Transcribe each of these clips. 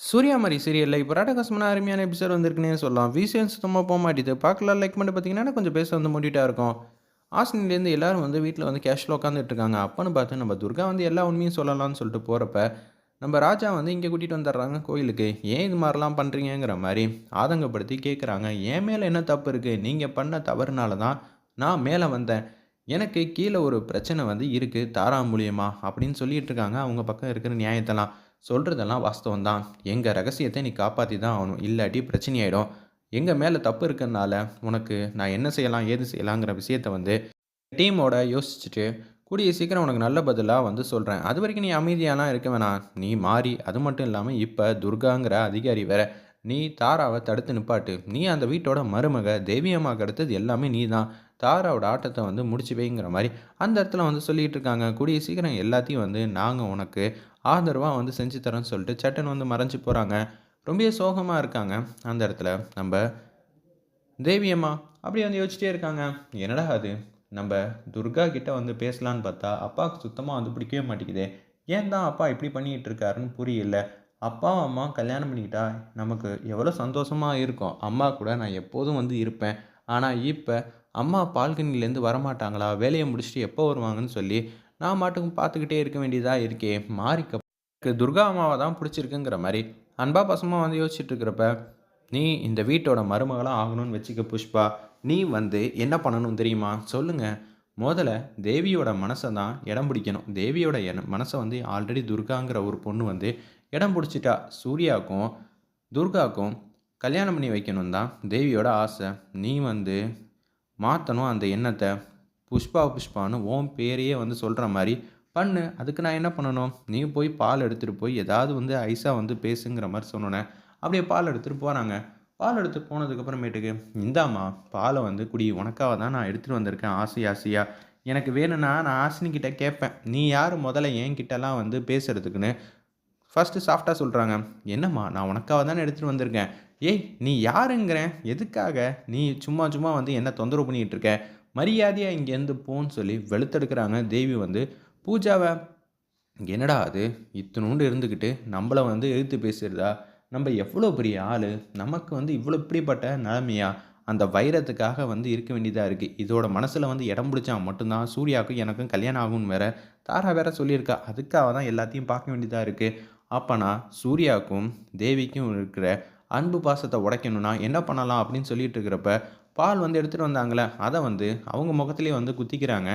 சூர்யா மாரி சீரியல்ல இப்போ ராடகாசமான அருமையான எபிசோட் வந்திருக்குன்னே சொல்லலாம். விஷயம் சுத்தமா போக மாட்டேது. பார்க்கலாம் லைக் பண்ணி பார்த்தீங்கன்னா, கொஞ்சம் பேச வந்து மூடிட்டா இருக்கும். ஆசினிலேருந்து எல்லாரும் வந்து வீட்டில் வந்து கேஷில் உட்காந்துட்டு இருக்காங்க. அப்போன்னு பார்த்து நம்ம துர்கா வந்து எல்லா உண்மையும் சொல்லலாம்னு சொல்லிட்டு போகிறப்ப நம்ம ராஜா வந்து இங்கே கூட்டிகிட்டு வந்துடுறாங்க கோயிலுக்கு. ஏன் இது மாதிரிலாம் பண்ணுறீங்கிற மாதிரி ஆதங்கப்படுத்தி கேட்குறாங்க. என் மேலே என்ன தப்பு இருக்குது நீங்கள் பண்ண தவறுனால தான் நான் மேலே வந்தேன். எனக்கு கீழே ஒரு பிரச்சனை வந்து இருக்குது தாரா மூலியமா அப்படின்னு சொல்லிட்டு இருக்காங்க. அவங்க பக்கம் இருக்கிற நியாயத்தெல்லாம். சொல்கிறதெல்லாம் வாஸ்தவம் தான். எங்கள் ரகசியத்தை நீ காப்பாற்றி தான் ஆகணும். இல்லாட்டி பிரச்சனையாயிடும். எங்கள் மேலே தப்பு இருக்கிறதுனால உனக்கு நான் என்ன செய்யலாம்? ஏது செய்யலாங்கிற விஷயத்த வந்து டீமோட யோசிச்சுட்டு, கூடிய சீக்கிரம் உனக்கு நல்ல பதிலாக வந்து சொல்கிறேன் அது வரைக்கும் நீ அமைதியாலாம் இருக்க வேணாம். நீ மாறி, அது மட்டும் இல்லாமல் இப்போ துர்காங்கிற அதிகாரி வேற. நீ தாராவை தடுத்து நிப்பாட்டு. நீ அந்த வீட்டோட மருமக. தெய்வியமாக அம்மாக்கு அடுத்தது எல்லாமே நீ தான். தாராவோட ஆட்டத்தை வந்து முடிச்சு வைங்கிற மாதிரி அந்த இடத்துல வந்து சொல்லிகிட்டு இருக்காங்க. கூடிய சீக்கிரம் எல்லாத்தையும் வந்து நாங்கள் உனக்கு ஆதரவாக வந்து செஞ்சு தரோன்னு சொல்லிட்டு சட்டன் வந்து மறைஞ்சு போகிறாங்க ரொம்பவே சோகமாக இருக்காங்க. அந்த இடத்துல நம்ம தேவியம்மா அப்படி அப்படியே வந்து யோசிச்சிட்டே இருக்காங்க. என்னடா அது? நம்ம துர்கா கிட்ட வந்து பேசலான்னு பார்த்தா, அப்பாவுக்கு சுத்தமாக வந்து பிடிக்கவே மாட்டேங்குதே. ஏன் தான் அப்பா இப்படி பண்ணிக்கிட்டு இருக்காருன்னு புரியல. அப்பாவும் அம்மா கல்யாணம் பண்ணிக்கிட்டா நமக்கு எவ்வளோ சந்தோஷமாக இருக்கும். அம்மா கூட நான் எப்போதும் வந்து இருப்பேன். ஆனால் இப்போ அம்மா பால்கனிலேருந்து வரமாட்டாங்களா? வேலையை முடிச்சுட்டு எப்போ வருவாங்கன்னு சொல்லி, நான் மாட்டுக்கும் பார்த்துக்கிட்டே இருக்க வேண்டியதாக இருக்கே. மாறிக்க துர்கா அம்மாவை தான் பிடிச்சிருக்குங்கிற மாதிரி அன்பா பசமாக வந்து யோசிச்சுட்டு இருக்கிறப்ப, நீ இந்த வீட்டோட மருமகளாக ஆகணும்னு வச்சுக்க புஷ்பா. நீ வந்து என்ன பண்ணணும் தெரியுமா? சொல்லுங்க. முதல்ல தேவியோட மனசை தான் இடம் பிடிக்கணும். தேவியோட என் மனசை வந்து ஆல்ரெடி துர்காங்கிற ஒரு பொண்ணு வந்து இடம் பிடிச்சிட்டா. சூர்யாவுக்கும், துர்காவுக்கும் கல்யாணம் பண்ணி வைக்கணும் தான் தேவியோட ஆசை. நீ வந்து மாற்றணும் அந்த எண்ணத்தை புஷ்பா புஷ்பான்னு ஓம் பேரையே வந்து சொல்கிற மாதிரி பண்ணு. அதுக்கு நான் என்ன பண்ணணும்? நீ போய் பால் எடுத்துகிட்டு போய் ஏதாவது வந்து ஐஸாக வந்து பேசுங்கிற மாதிரி சொன்னோன்னே அப்படியே பால் எடுத்துகிட்டு போகிறாங்க பால் எடுத்து போனதுக்கப்புறமேட்டுக்கு இந்தாம்மா பாலை வந்து குடி. உனக்காக தான் நான் எடுத்துகிட்டு வந்திருக்கேன் ஆசை ஆசையாக எனக்கு வேணும்னா நான் ஆசினிக்கிட்ட கேட்பேன். நீ யார் முதல்ல என்கிட்டலாம் வந்து பேசுறதுக்குன்னு. ஃபர்ஸ்ட்டு சாஃப்டாக சொல்கிறாங்க என்னம்மா நான் உனக்காக தானே எடுத்துகிட்டு வந்திருக்கேன். ஏய் நீ யாருங்கிறேன்? எதுக்காக? நீ சும்மா சும்மா வந்து என்ன தொந்தரவு பண்ணிகிட்டு இருக்க? மரியாதையாக இங்கேருந்து போன்னு சொல்லி வெளுத்தெடுக்கிறாங்க தேவி வந்து பூஜாவை என்னடா அது? இத்தனோண்டு இருந்துக்கிட்டு நம்மள வந்து எழுத்து பேசுறதா? நம்ம எவ்வளோ பெரிய ஆள் நமக்கு வந்து இவ்வளோ இப்படிப்பட்ட நிலைமையா? அந்த வைரத்துக்காக வந்து இருக்க வேண்டியதாக இருக்குது இதோட மனசில் வந்து இடம் பிடிச்சா மட்டும்தான் சூர்யாவுக்கும் எனக்கும் கல்யாணம் ஆகும்னு வேற தாரா வேற சொல்லியிருக்கா. அதுக்காக தான் எல்லாத்தையும் பார்க்க வேண்டியதாக இருக்குது அப்போனா சூர்யாவுக்கும், தேவிக்கும் இருக்கிற அன்பு பாசத்தை உடைக்கணும்னா என்ன பண்ணலாம்? அப்படின்னு சொல்லிட்டு இருக்கிறப்ப, பால் வந்து எடுத்துகிட்டு வந்தாங்களே அதை வந்து அவங்க முகத்துலேயே வந்து குத்திக்கிறாங்க.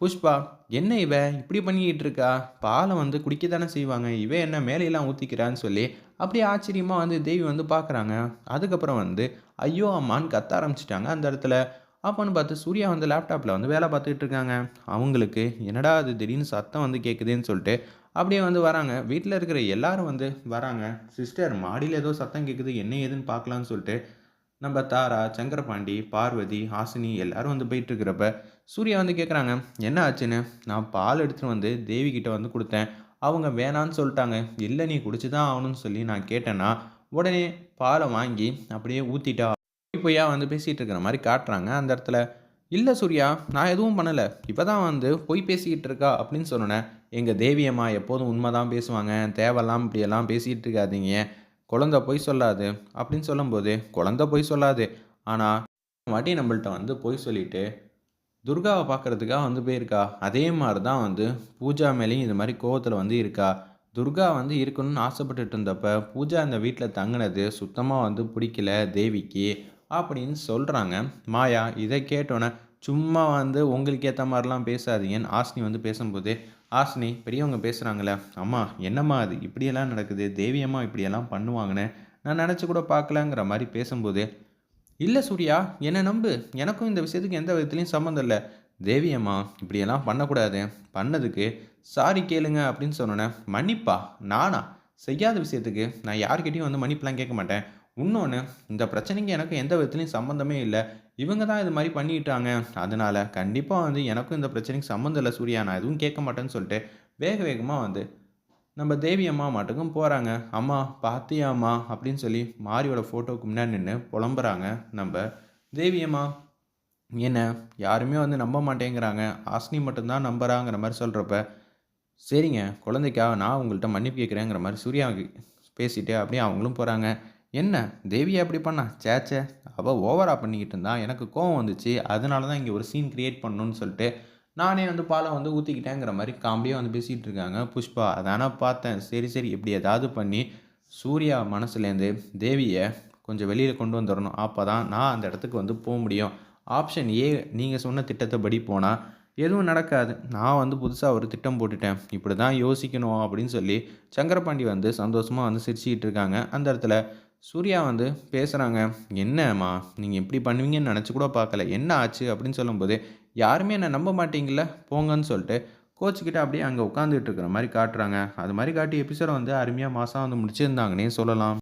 புஷ்பா, என்ன இவ இப்படி பண்ணிக்கிட்டு இருக்கா? பாலை வந்து குடிக்க தானே செய்வாங்க. இவ என்ன மேலேலாம் ஊத்திக்கிறான்னு சொல்லி, அப்படியே ஆச்சரியமாக வந்து தேவி வந்து பார்க்குறாங்க. அதுக்கப்புறம் வந்து ஐயோ! அம்மான்னு கத்த ஆரம்பிச்சிட்டாங்க அந்த இடத்துல. அப்போன்னு பார்த்து சூர்யா வந்து லேப்டாப்பில் வந்து வேலை பார்த்துக்கிட்டு இருக்காங்க. அவங்களுக்கு என்னடா அது திடீர்னு சத்தம் வந்து கேட்குதுன்னு சொல்லிட்டு, அப்படியே வந்து வராங்க. வீட்டில் இருக்கிற எல்லாரும் வந்து வராங்க. சிஸ்டர் மாடியில் ஏதோ சத்தம் கேட்குது. என்ன ஏதுன்னு பார்க்கலான்னு சொல்லிட்டு, நம்ம தாரா, சங்கரபாண்டி, பார்வதி, ஹாசினி எல்லாரும் வந்து போயிட்டு இருக்கிறப்ப, சூர்யா வந்து கேட்குறாங்க. என்ன ஆச்சுன்னு? நான் பால் எடுத்துகிட்டு வந்து தேவி கிட்டே வந்து கொடுத்தேன் அவங்க வேணான்னு சொல்லிட்டாங்க இல்லை நீ குடிச்சு தான் ஆகணும்னு சொல்லி நான் கேட்டேன்னா, உடனே பாலை வாங்கி அப்படியே ஊற்றிட்டா பொய்யா வந்து பேசிகிட்டு இருக்கிற மாதிரி காட்டுறாங்க அந்த இடத்துல. இல்லை சூர்யா, நான் எதுவும் பண்ணலை இப்போ தான் வந்து பொய் பேசிக்கிட்டு இருக்கா அப்படின்னு சொன்னேன் எங்கள் தேவியம்மா எப்போதும் உண்மை தான் பேசுவாங்க. தேவையில்லாம இப்படியெல்லாம் பேசிகிட்டு இருக்காதீங்க. குழந்த பொய் சொல்லாது அப்படின்னு சொல்லும்போது, குழந்த பொய் சொல்லாது. ஆனால் வாட்டி நம்மள்ட்ட வந்து பொய் சொல்லிட்டு, துர்காவை பார்க்கறதுக்காக வந்து போயிருக்கா. அதே மாதிரி தான் வந்து பூஜா மேலேயும் இது மாதிரி கோவத்தில் வந்து இருக்கா. துர்கா வந்து இருக்கணும்னு ஆசைப்பட்டுட்டு இருந்தப்ப, பூஜா அந்த வீட்டில் தங்கினது சுத்தமாக வந்து பிடிக்கல தேவிக்கு. அப்படின்னு சொல்கிறாங்க மாயா இதை கேட்டோனே, சும்மா வந்து உங்களுக்கு ஏற்ற மாதிரிலாம் பேசாதீங்கன்னு ஆஸ்னி வந்து பேசும்போது, ஆஸ்னி பெரியவங்க பேசுகிறாங்களே அம்மா என்னம்மா அது இப்படியெல்லாம் நடக்குது. தேவியம்மா இப்படியெல்லாம் பண்ணுவாங்கன்னு நான் நினச்சி கூட பார்க்கலங்கிற மாதிரி பேசும்போது, இல்லை சூர்யா, என்னை நம்பு. எனக்கும் இந்த விஷயத்துக்கு எந்த விதத்துலையும் சம்மந்தம் இல்லை தேவியம்மா இப்படியெல்லாம் பண்ணக்கூடாது. பண்ணதுக்கு சாரி கேளுங்க அப்படின்னு சொன்னோனே, மன்னிப்பா? நானா? செய்யாத விஷயத்துக்கு நான் யார்கிட்டையும் வந்து மன்னிப்புலாம் கேட்க மாட்டேன். இன்னொன்று இந்த பிரச்சனைக்கு எனக்கு எந்த விதத்துலையும் சம்மந்தமே இல்லை இவங்க தான் இது மாதிரி பண்ணிட்டாங்க. அதனால் கண்டிப்பாக வந்து எனக்கும் இந்த பிரச்சனைக்கு சம்மந்தம் இல்லை சூர்யா. நான் எதுவும் கேட்க மாட்டேன்னு சொல்லிட்டு, வேக வேகமாக வந்து நம்ம தேவி அம்மா மாட்டுக்கும் போகிறாங்க அம்மா பாத்தியா அம்மா? அப்படின்னு சொல்லி மாரியோட ஃபோட்டோவுக்கு முன்னாடி நின்று புலம்புறாங்க நம்ம தேவி அம்மா. என்ன யாருமே வந்து நம்ப மாட்டேங்கிறாங்க. ஆஸ்னி மட்டும்தான் நம்புகிறாங்கிற நம்புறாங்கிற சொல்கிறப்ப சரிங்க குழந்தைக்காக நான் உங்கள்கிட்ட மன்னிப்பு கேட்குறேங்கிற மாதிரி சூர்யா பேசிட்டு அப்படியே அவங்களும் போகிறாங்க என்ன தேவியா அப்படி பண்ணா? சேச்சே அவள் ஓவராக பண்ணிக்கிட்டு இருந்தா. எனக்கு கோவம் வந்துச்சு. அதனால தான் இங்கே ஒரு சீன் க்ரியேட் பண்ணணும்னு சொல்லிட்டு நானே வந்து பாலை வந்து ஊற்றிக்கிட்டேங்கிற மாதிரி காம்பியே வந்து பேசிகிட்டு இருக்காங்க. புஷ்பா அதானே பார்த்தேன். சரி சரி இப்படி ஏதாவது பண்ணி சூர்யா மனசுலேருந்து தேவியை கொஞ்சம் வெளியில் கொண்டு வந்துடணும். அப்போ தான் நான் அந்த இடத்துக்கு வந்து போக முடியும். ஆப்ஷன் ஏ நீங்கள் சொன்ன திட்டத்தைப்படி போனால் எதுவும் நடக்காது. நான் வந்து புதுசாக ஒரு திட்டம் போட்டுட்டேன். இப்படி தான் யோசிக்கணும் அப்படின்னு சொல்லி சங்கரபாண்டி வந்து சந்தோஷமாக வந்து சிரிச்சுக்கிட்டு இருக்காங்க. அந்த இடத்துல சூர்யா வந்து பேசுகிறாங்க என்னம்மா நீங்கள் இப்படி பண்ணுவீங்கன்னு நினச்சி கூட பார்க்கல. என்ன ஆச்சு? அப்படின்னு சொல்லும்போது யாருமே என்னை நம்ப மாட்டீங்கள போங்கன்னு சொல்லிட்டு கோச்சுக்கிட்ட அப்படியே அங்கே உட்காந்துட்டு இருக்கிற மாதிரி காட்டுறாங்க. அது மாதிரி காட்டி எபிசோட வந்து அருமையாக மாதம் வந்து முடிச்சிருந்தாங்கன்னே சொல்லலாம்.